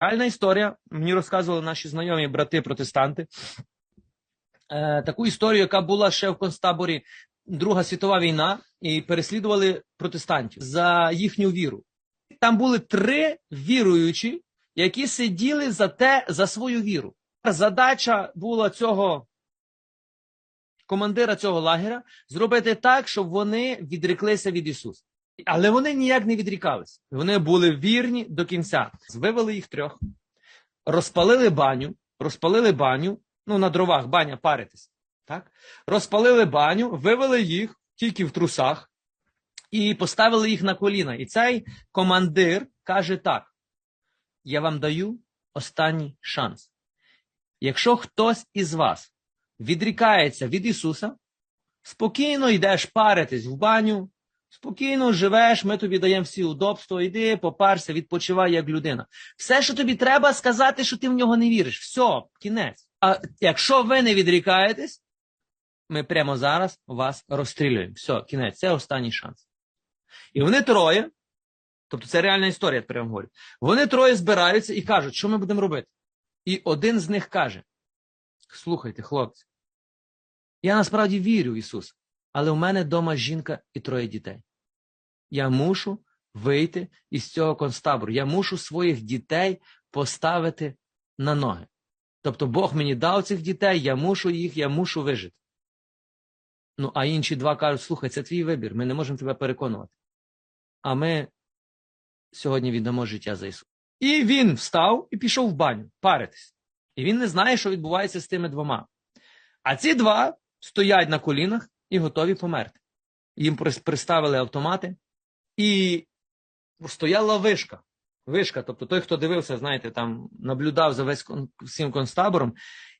Реальна історія. Мені розказували наші знайомі брати-протестанти. Е, таку історію, яка була ще в концтаборі Друга світова війна, і переслідували протестантів за їхню віру. Там були три віруючі, які сиділи за те, за свою віру. Задача була цього командира цього лагеря зробити так, щоб вони відреклися від Ісуса. Але вони ніяк не відрікалися. Вони були вірні до кінця. Вивели їх трьох, розпалили баню, розпалили баню, ну на дровах баня паритись. Так? Розпалили баню, вивели їх тільки в трусах і поставили їх на коліна. І цей командир каже так: я вам даю останній шанс. Якщо хтось із вас відрікається від Ісуса, спокійно йдеш паритись в баню, спокійно живеш, ми тобі даємо всі удобства, йди, попарся, відпочивай як людина. Все, що тобі треба, сказати, що ти в нього не віриш. Все, кінець. А якщо ви не відрікаєтесь, ми прямо зараз вас розстрілюємо. Все, кінець, це останній шанс. І вони троє, тобто це реальна історія, я прямо говорю. Вони троє збираються і кажуть, що ми будемо робити. І один з них каже: Слухайте, хлопці, я насправді вірю в Ісуса, але у мене вдома жінка і троє дітей. Я мушу вийти із цього концтабору. Я мушу своїх дітей поставити на ноги. Тобто Бог мені дав цих дітей, я мушу їх, я мушу вижити. Ну, а інші два кажуть: слухай, це твій вибір, ми не можемо тебе переконувати. А ми сьогодні віддамо життя за Ісуса. І він встав і пішов в баню паритись. І він не знає, що відбувається з тими двома. А ці два стоять на колінах і готові померти. Їм приставили автомати, і стояла вишка. Вишка, тобто той, хто дивився, знаєте, там наблюдав за весь всім концтабором,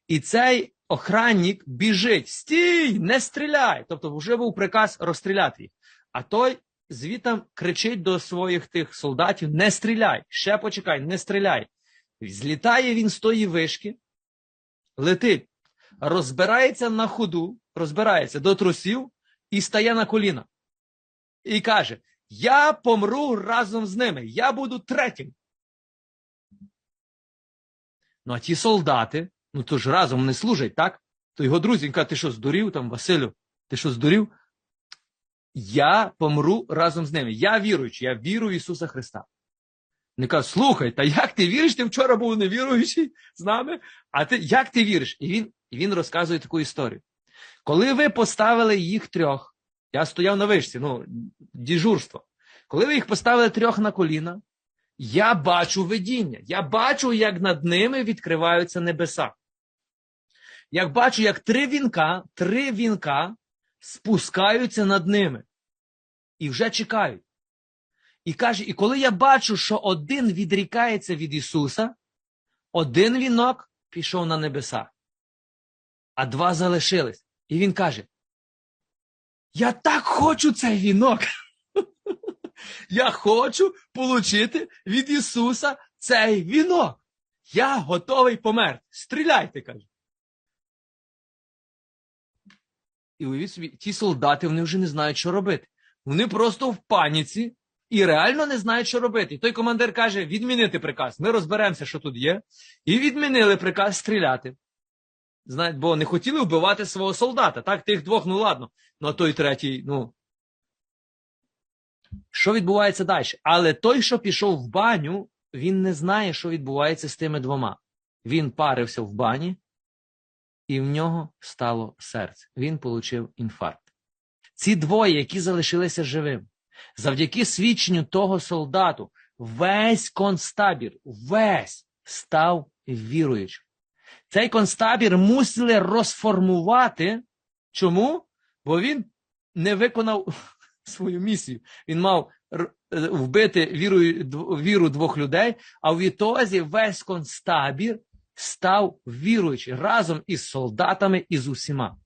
і цей охранник біжить: стій, не стріляй! Тобто вже був приказ розстріляти їх. А той звітом кричить до своїх тих солдатів: не стріляй, ще почекай, не стріляй. Злітає він з тої вишки, летить, розбирається на ходу, розбирається до трусів і стає на коліна. І каже: Я помру разом з ними, я буду третім. Ну, а ті солдати, ну то ж разом не служать, так? То його друзі, він каже, ти що здурів там, Василю? Ти що здурів? Я помру разом з ними. Я віруючий, я вірю в Ісуса Христа. Не каже, слухай, та як ти віриш? Ти вчора був невіруючий з нами, а ти як ти віриш? І він і він розказує таку історію. Коли ви поставили їх трьох, я стояв на вишці, ну, діжурство. Коли ви їх поставили трьох на коліна, я бачу видіння. Я бачу, як над ними відкриваються небеса. Як бачу, як три вінка, три вінка спускаються над ними і вже чекають. І каже, і коли я бачу, що один відрікається від Ісуса, один вінок пішов на небеса, а два залишились. І він каже: Я так хочу цей вінок. Я хочу отримати від Ісуса цей вінок. Я готовий померти. Стріляйте, каже. І уявіть собі, ті солдати вони вже не знають, що робити. Вони просто в паніці і реально не знають, що робити. І той командир каже: відмінити приказ. Ми розберемося, що тут є. І відмінили приказ стріляти. Знаєте, бо не хотіли вбивати свого солдата. Так, тих двох, ну ладно. Ну а той третій, ну. Що відбувається далі? Але той, що пішов в баню, він не знає, що відбувається з тими двома. Він парився в бані, і в нього стало серце. Він отримав інфаркт. Ці двоє, які залишилися живим, завдяки свідченню того солдату, весь концтабір, весь став віруючим. Цей концтабір мусили розформувати. Чому? Бо він не виконав свою місію. Він мав вбити віру, віру двох людей, а в відтозі весь концтабір став віруючим разом із солдатами і з усіма.